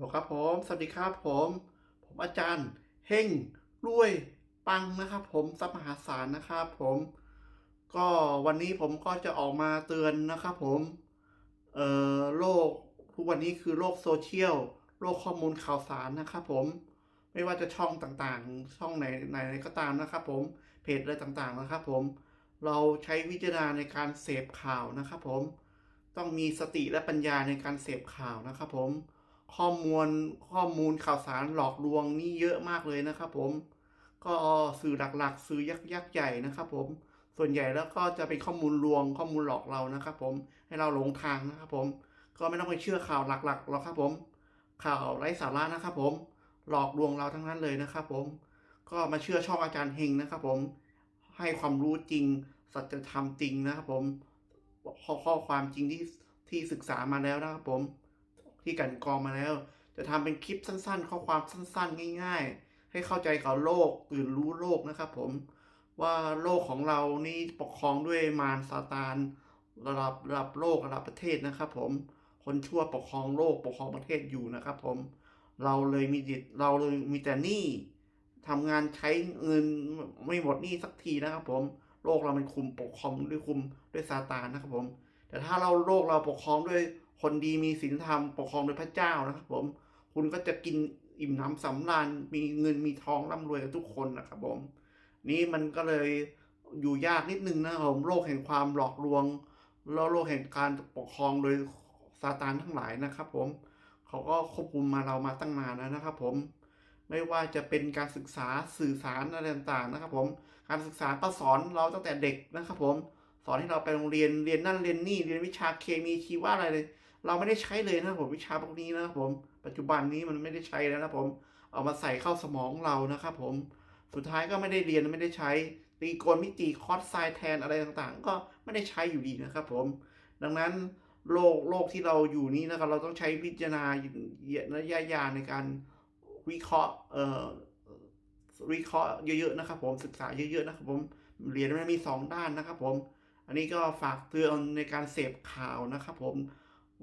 โหลครับผม สวัสดีครับผม ผมอาจารย์เฮงรวยปังนะครับ ผมทรัมหาศาลนะครับผม ก็วันนี้ผมก็จะออกมาเตือนนะครับผมเอ่อโลกทุกวันนี้คือโลกโซเชียลโลกข้อมูลข่าวสารนะครับผมไม่ว่าจะช่องต่างๆ ช่องไหนไหนก็ตามนะครับผมเพจอะไรต่างๆนะครับผม เราใช้วิจารณาในการเสพข่าวนะครับผม ต้องมีสติและปัญญาในการเสพข่าวนะครับผม ข้อมูลข้อมูลข่าวสารหลอกลวงนี่เยอะมากเลยนะครับผมก็สื่อหลักๆ สื่อยักษ์ใหญ่นะครับผมส่วนใหญ่แล้วก็จะเป็นข้อมูลลวงข้อมูลหลอกเรานะครับผมให้เราหลงทางนะครับผมก็ไม่ต้องไปเชื่อข่าวหลักๆหรอกครับผม ข่าวไร้สาระนะครับผมหลอกลวงเราทั้งนั้นเลยนะครับผมก็มาเชื่อช่องอาจารย์เฮงนะครับผมให้ความรู้จริงสัจธรรมจริงนะครับผมข้อข้อความจริงที่ที่ศึกษามาแล้วนะครับผม ที่กันกองมาแล้ว จะทำเป็นคลิปสั้น ๆ ข้อความสั้น ๆ ง่าย ๆ ให้เข้าใจกับโลกตื่นรู้โลกนะครับผมว่าโลกของเรานี่ปกครองด้วยมารซาตานระดับระดับโลกระดับประเทศนะครับผมคนชั่วปกครองโลกปกครองประเทศอยู่นะครับผมเราเลยมีจิตเราเลยมีแต่หนี้ทำงานใช้เงินไม่หมดหนี้สักทีนะครับผมโลกเรามันคุมปกครองด้วยคุมด้วยซาตานนะครับผม แต่ถ้าเราโลกเราปกครองด้วย คนดีมีศีลธรรมปกครองโดยพระเจ้านะครับผม คุณก็จะกินอิ่มหน้ำสำราญมีเงินมีทองร่ำรวยกันทุกคนนะครับผม นี่มันก็เลยอยู่ยากนิดนึงนะครับผมโลกแห่งความหลอกลวงแล้วโลกแห่งการปกครองโดยซาตานทั้งหลายนะครับ ผมเขาก็ควบคุมมาเรามาตั้งนานแล้วนะครับ ผมไม่ว่าจะเป็นการศึกษาสื่อสารอะไรต่างๆนะครับ ผมการศึกษาก็สอนเราตั้งแต่เด็กนะครับ ผมสอนให้เราไปโรงเรียนเรียนนั่นเรียนนี่เรียนวิชาเคมีชีวะอะไรเลย เราไม่ได้ใช้เลยนะครับผมวิชาพวกนี้นะครับผมปัจจุบันนี้มันไม่ได้ใช้แล้วนะครับผมเอามาใส่เข้าสมองเรานะครับผมสุดท้ายก็ไม่ได้เรียนไม่ได้ใช้ตรีโกณมิติคอสไซแทนอะไรต่างๆ ก็ไม่ได้ใช้อยู่ดีนะครับผม ดังนั้นโลกโลกที่เราอยู่นี้นะครับ เราต้องใช้วิจารณญาณญาณในการวิเคราะห์เอ่อวิเคราะห์เยอะๆนะครับ ผมศึกษาเยอะๆนะครับผมเรียนมันมีสองด้านนะครับผม อันนี้ก็ฝากเตือนในการเสพข่าวนะครับผม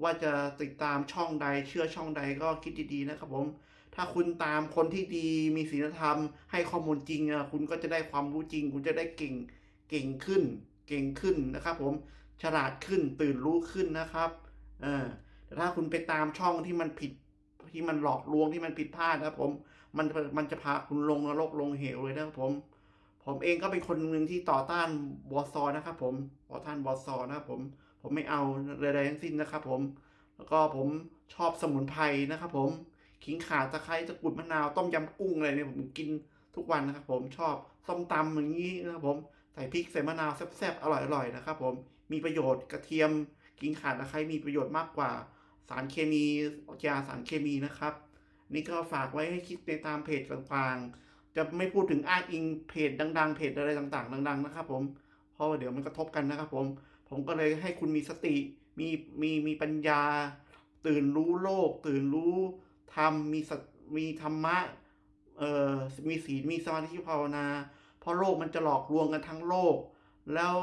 ว่าจะติดตามช่องใดเชื่อช่องใดก็คิดดีๆนะครับผม ถ้าคุณตามคนที่ดีมีศีลธรรม ให้ข้อมูลจริงอะคุณก็จะได้ความรู้จริง คุณจะได้เก่งเก่งขึ้น เก่งขึ้นนะครับ ผมฉลาดขึ้นตื่นรู้ขึ้นนะครับเออแต่ถ้าคุณไปตามช่องที่มันผิดที่มันหลอกลวงที่มันผิดพลาดนะครับผม มันมันจะพาคุณลงนรกลงเหวเลยนะครับผม ผมเองก็เป็นคนหนึ่งที่ต่อต้านบอซอนะครับ ผมต่อต้านบอซอนะครับผม ผมไม่เอาใดๆทั้งสิ้นนะครับผม แล้วก็ผมชอบสมุนไพรนะครับผม ขิงข่าตะไคร้ตะกุดมะนาว ต้มยำกุ้งอะไรเนี่ยผมกินทุกวันนะครับผมชอบส้มตำอย่างนี้นะครับผม ใส่พริกใส่มะนาวแซ่บๆ อร่อยๆนะครับผม มีประโยชน์กระเทียมขิงข่าตะไคร้มีประโยชน์มากกว่า สารเคมียาสารเคมีนะครับ นี่ก็ฝากไว้ให้คิดในตามเพจต่างๆ จะไม่พูดถึงอ้างอิงเพจดัง ๆ เพจอะไรต่างๆ ดัง ๆ นะครับผม เพราะเดี๋ยวมันกระทบกันนะครับผม ผมก็เลยให้คุณมีสติมีมีมีปัญญา ตื่นรู้โลก ตื่นรู้ธรรมมีสตมีธรรมะเอ่อมีศีลมีสมาธิภาวนา เพราะโลกมันจะหลอกลวงกันทั้งโลก แล้ว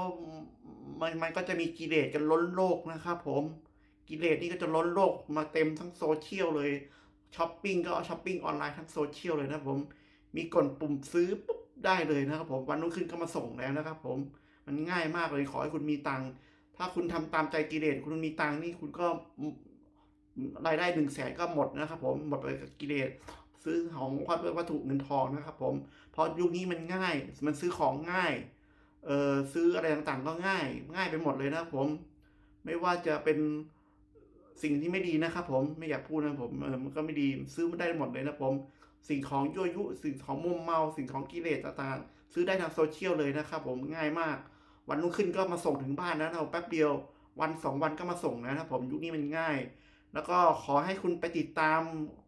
มันมันก็จะมีกิเลสกันล้นโลกนะครับผมกิเลสนี่ก็จะล้นโลกมาเต็มทั้งโซเชียลเลยช้อปปิ้งก็ช้อปปิ้งออนไลน์ทั้งโซเชียลเลยนะผมมีกดปุ่มซื้อปุ๊บได้เลยนะครับผมวันรุ่งขึ้นก็มาส่งแล้วนะครับผม มันง่ายมากเลยขอให้คุณมีตังค์ถ้าคุณทำตามใจกิเลสคุณมีตังค์นี่คุณก็รายได้หนึ่งแสนก็หมดนะครับ ผมหมดไปกับกิเลสซื้อของวัตถุเงินทองนะครับ ผมเพราะยุคนี้มันง่าย มันซื้อของง่ายเออซื้ออะไรต่างๆก็ง่าย ง่ายไปหมดเลยนะครับผม ไม่ว่าจะเป็นสิ่งที่ไม่ดีนะครับผมไม่อยากพูดนะผมเออมันก็ไม่ดีซื้อไม่ได้หมดเลยนะผม สิ่งของยั่วยุ สิ่งของมุมเมา สิ่งของกิเลสต่างๆ ซื้อได้ทางโซเชียลเลยนะครับผมง่ายมาก วันรุ่งขึ้นก็มาส่งถึงบ้านนะเราแป๊บเดียว วันสองวันก็มาส่งนะครับผมยุคนี้มันง่าย แล้วก็ขอให้คุณไปติดตาม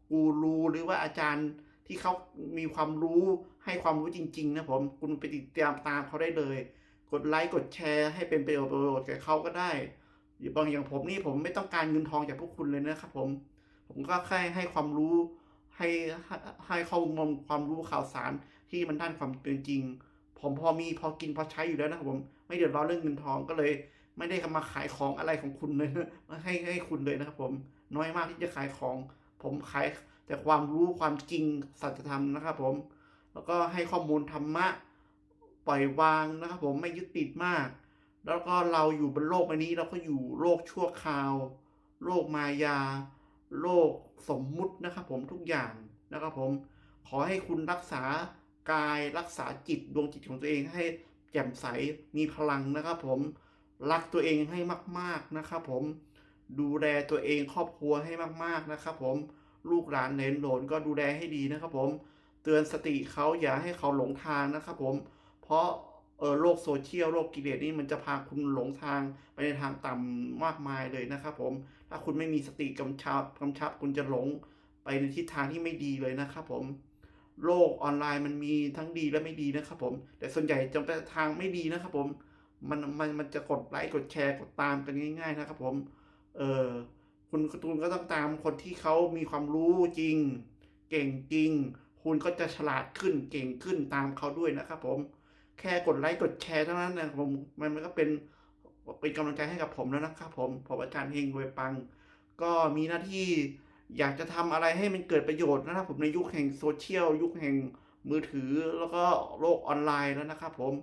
กูรูหรือว่าอาจารย์ที่เขามีความรู้ให้ความรู้จริง ๆ นะผมคุณไปติดตามตามเขาได้เลย กดไลค์กดแชร์ให้เป็นประโยชน์แก่เขาก็ได้บางอย่างผมนี่ผมไม่ต้องการเงินทองจากพวกคุณเลยนะครับผม ผมก็แค่ให้ความรู้ให้ให้ข้อมูลความรู้ข่าวสารที่มันด้านความเป็นจริง ผมพอมีพอกินพอใช้อยู่แล้วนะครับผมไม่เดือดร้อนเรื่องเงินทองก็เลย ไม่ได้มาขายของอะไรของคุณเลยมาให้ให้คุณเลยนะครับ ผมน้อยมากที่จะขายของ ผมขายแต่ความรู้ความจริงสัจธรรมนะครับ ผม แล้วก็ให้ข้อมูลธรรมะปล่อยวางนะครับ ผมไม่ยึดติดมาก แล้วก็เราอยู่บนโลกใบนี้เราก็อยู่โลกชั่วคราว โลกมายา โลกสมมุตินะครับ ผมทุกอย่างนะครับ ผมขอให้คุณรักษา กายรักษาจิตดวงจิตของตัวเองให้แจ่มใสมีพลังนะครับผมรักตัวเองให้มาก ๆนะครับผมดูแลตัวเองครอบครัวให้มากๆนะครับผมลูกหลานเหลนหลนก็ดูแลให้ดีนะครับผมเตือนสติเขาอย่าให้เขาหลงทางนะครับผมเพราะเออโลกโซเชียลโลกกิเลสนี่มันจะพาคุณหลงทางไปในทางต่ำมากมายเลยนะครับผมถ้าคุณไม่มีสติกำชับกำชับคุณจะหลงไปในทิศทางที่ไม่ดีเลยนะครับผม โลกออนไลน์มันมีทั้งดีและไม่ดีนะครับผม แต่ส่วนใหญ่จะไปทางไม่ดีนะครับผม มันมันมันจะกดไลค์กดแชร์กดตามกันง่าย ๆ นะครับผม เออคุณคุณก็ต้องตามคนที่เขามีความรู้จริง เก่งจริง คุณก็จะฉลาดขึ้นเก่งขึ้นตามเขาด้วยนะครับผม แค่กดไลค์กดแชร์เท่านั้นนะผมมันมันก็เป็นเป็นกำลังใจให้กับผมแล้วนะครับผมผมอาจารย์เฮงรวยปัง ก็มีหน้าที่ อยากจะทำอะไรให้มันเกิดประโยชน์นะครับ ผมในยุคแห่งโซเชียลยุคแห่งมือถือแล้วก็โลกออนไลน์แล้วนะครับ ผม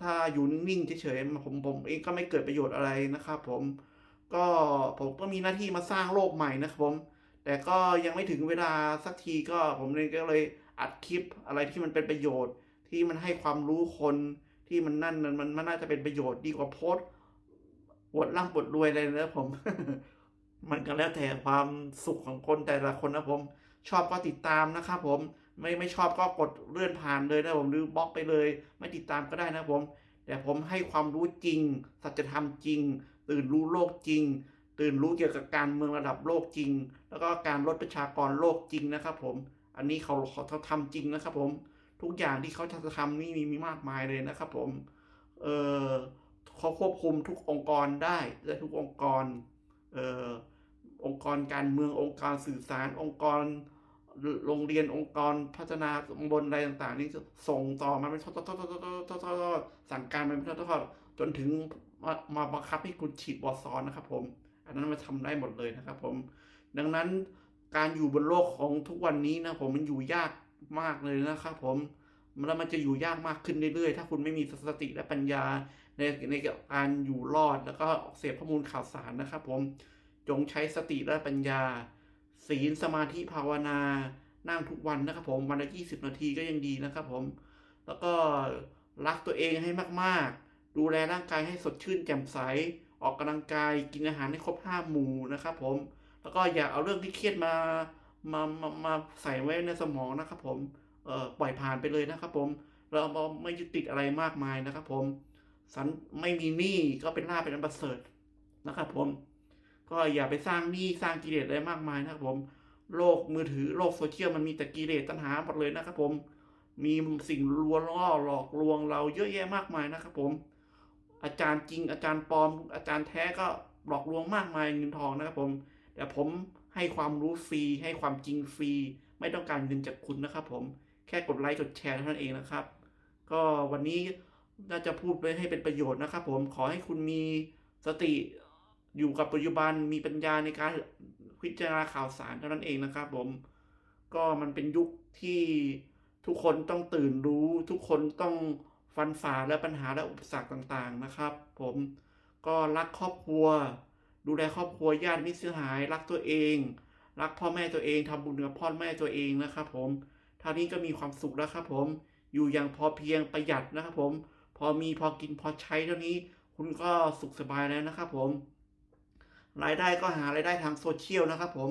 ถ้าอยู่นิ่งๆเฉยๆผมผมเองก็ไม่เกิดประโยชน์อะไรนะครับ ผมก็ผมก็มีหน้าที่มาสร้างโลกใหม่นะครับผม แต่ก็ยังไม่ถึงเวลาสักทีก็ผมเลยก็เลยอัดคลิปอะไรที่มันเป็นประโยชน์ ที่มันให้ความรู้คนที่มันนั่นมันมันมันน่าจะเป็นประโยชน์ดีกว่าโพสต์ปวดร่างปวดรวยอะไรนะผม มันก็แล้วแต่ความสุขของคนแต่ละคนนะผม ชอบก็ติดตามนะครับผมไม่ไม่ชอบก็กดเลื่อนผ่านเลยนะผมหรือบล็อกไปเลย ไม่ติดตามก็ได้นะผม แต่ผมให้ความรู้จริง สัจธรรมจริง ตื่นรู้โลกจริง ตื่นรู้เกี่ยวกับการเมืองระดับโลกจริง แล้วก็การลดประชากรโลกจริงนะครับผม อันนี้เขาเขาเขาทำจริงนะครับผม ทุกอย่างที่เขาจะทำนี่มีมีมากมายเลยนะครับผมเออเขาควบคุมทุกองค์กรได้และทุกองค์กรเออ องค์กรการเมืององค์กรสื่อสาร องค์กรโรงเรียนองค์กรพัฒนาตำบลอะไรต่างๆ นี่จะส่งต่อมาเป็นทอดๆๆๆๆๆๆสั่งการมาเป็นทอดๆจนถึงมามาบังคับให้คุณฉีดวอซอนนะครับผม อันนั้นมันทำได้หมดเลยนะครับผม ดังนั้นการอยู่บนโลกของทุกวันนี้นะผมมันอยู่ยากมากเลยนะครับผมแล้วมันจะอยู่ยากมากขึ้นเรื่อยๆ ถ้าคุณไม่มีสติและปัญญาในในการอยู่รอดแล้วก็เสพข้อมูลข่าวสารนะครับผม จงใช้สติและปัญญา ศีลสมาธิภาวนา นั่งทุกวันนะครับผมวันละ20นาทีก็ยังดีนะครับผม แล้วก็รักตัวเองให้มากๆ ดูแลร่างกายให้สดชื่นแจ่มใส ออกกำลังกายกินอาหารให้ครบห้าหมู่นะครับผม แล้วก็อย่าเอาเรื่องที่เครียดมามามามาใส่ไว้ในสมองนะครับผมเอ่อปล่อยผ่านไปเลยนะครับผม เราไม่ยึดติดอะไรมากมายนะครับผมสันไม่มีหนี้ก็เป็นลาภเป็นอันประเสริฐนะครับผม ก็อย่าไปสร้างหนี้สร้างกิเลสอะไรมากมายนะครับผม โลกมือถือโลกโซเชียลมันมีแต่กิเลสตัณหาหมดเลยนะครับผม มีสิ่งลวงล่อหลอกลวงเราเยอะแยะมากมายนะครับผม อาจารย์จริงอาจารย์ปลอม อาจารย์แท้ก็หลอกลวงมากมายเงินทองนะครับผม แต่ผมให้ความรู้ฟรีให้ความจริงฟรี ไม่ต้องการเงินจากคุณนะครับ ผมแค่กดไลค์กดแชร์เท่านั้นเองนะครับ ก็วันนี้น่าจะพูดไปให้เป็นประโยชน์นะครับ ผมขอให้คุณมีสติ อยู่กับปัจจุบันมีปัญญาในการพิจารณาข่าวสารเท่านั้นเองนะครับ ผม ก็มันเป็นยุคที่ทุกคนต้องตื่นรู้ ทุกคนต้องฟันฝ่าและปัญหาและอุปสรรคต่างๆนะครับ ผมก็รักครอบครัว ดูแลครอบครัวญาติมิตรสหาย รักตัวเอง รักพ่อแม่ตัวเองทำบุญกับพ่อแม่ตัวเองนะครับผมเท่านี้ก็มีความสุขแล้วครับผมอยู่อย่างพอเพียงประหยัดนะครับผม พอมีพอกินพอใช้เท่านี้ คุณก็สุขสบายแล้วนะครับผม รายได้ก็หารายได้ทางโซเชียลนะครับ ผม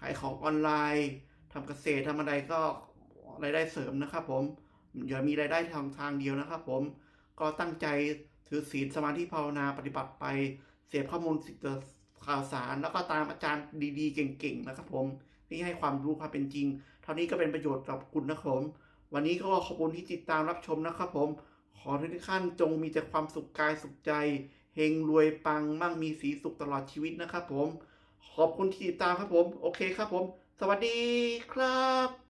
ขายของออนไลน์ทำเกษตรทำอะไรก็รายได้เสริมนะครับ ผมอย่ามีรายได้ทางทางเดียวนะครับ ผมก็ตั้งใจถือศีลสมาธิภาวนาปฏิบัติไป เสพข้อมูลข่าวสารแล้วก็ตามอาจารย์ดีๆ เก่งๆนะครับผมที่ให้ความรู้ความเป็นจริง เท่านี้ก็เป็นประโยชน์กับคุณนะครับผมวันนี้ก็ขอบคุณที่ติดตามรับชมนะครับ ผม ขอทุกท่านจงมีแต่ความสุขกายสุขใจ เฮงรวยปังมั่งมีสีสุขตลอดชีวิตนะครับผม ขอบคุณที่ติดตามครับผม โอเคครับผม สวัสดีครับ